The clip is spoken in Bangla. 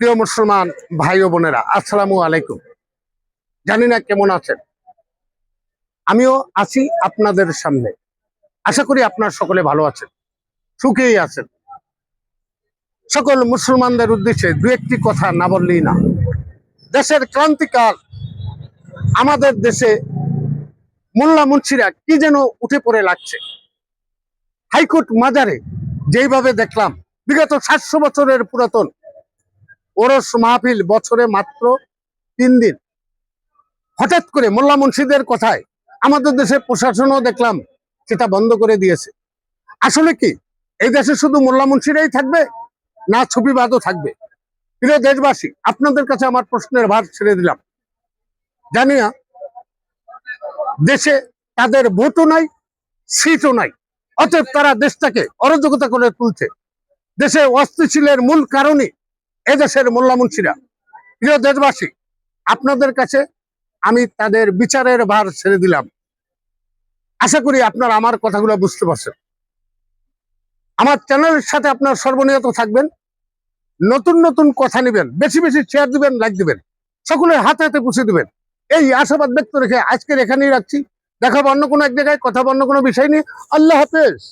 প্রিয় মুসলমান ভাই ও বোনেরা, আসসালামু আলাইকুম। জানি না কেমন আছেন? আমিও আছি আপনাদের সামনে। আশা করি আপনার সকলে ভালো আছেন, সুখেই আছেন। সকল মুসলমানদের উদ্দেশ্যে দু একটি কথা না বললেই না। দেশের ক্রান্তিকাল, আমাদের দেশে মোল্লা মুন্সিরা কি যেন উঠে পড়ে লাগছে। হাইকোর্ট মাজারে যেইভাবে দেখলাম, বিগত সাতশো বছরের পুরাতন ওরস মাহফিল বছরে মাত্র তিন দিন। হঠাৎ করে মোল্লা মুন্সিদের কথায় আমাদের দেশের প্রশাসনও দেখলাম সেটা বন্ধ করে দিয়েছে। আসলে কি, এই দেশে শুধু মোল্লা মুন্সিরাই থাকবে না ছবিবাদও থাকবে? প্রিয় দেশবাসী, আপনাদের কাছে আমার প্রশ্নের ভার ছেড়ে দিলাম। জানি না, দেশে তাদের ভোটও নাই, সিটও নাই, অতএব তারা দেশটাকে অরাজকতা করে তুলছে। দেশে অস্থিতিশীলের মূল কারণই এদেশের মোল্লা মুন্সিরা। প্রিয় দেশবাসী, আপনাদের কাছে আমি তাদের বিচারের ভার ছেড়ে দিলাম। আশা করি আপনারা আমার কথাগুলো বুঝতে পারছেন। আমার চ্যানেলের সাথে আপনার সর্বনিয়ত থাকবেন। নতুন নতুন কথা নেবেন, বেশি বেশি শেয়ার দিবেন লাইক দিবেন, সকলের হাতে হাতে পুষে দিবেন। এই আশাবাদ ব্যক্ত রেখে আজকের এখানেই রাখছি। দেখাবো অন্য কোনো এক জায়গায়, কথা অন্য কোনো বিষয় নিয়ে। আল্লাহ হাফেজ।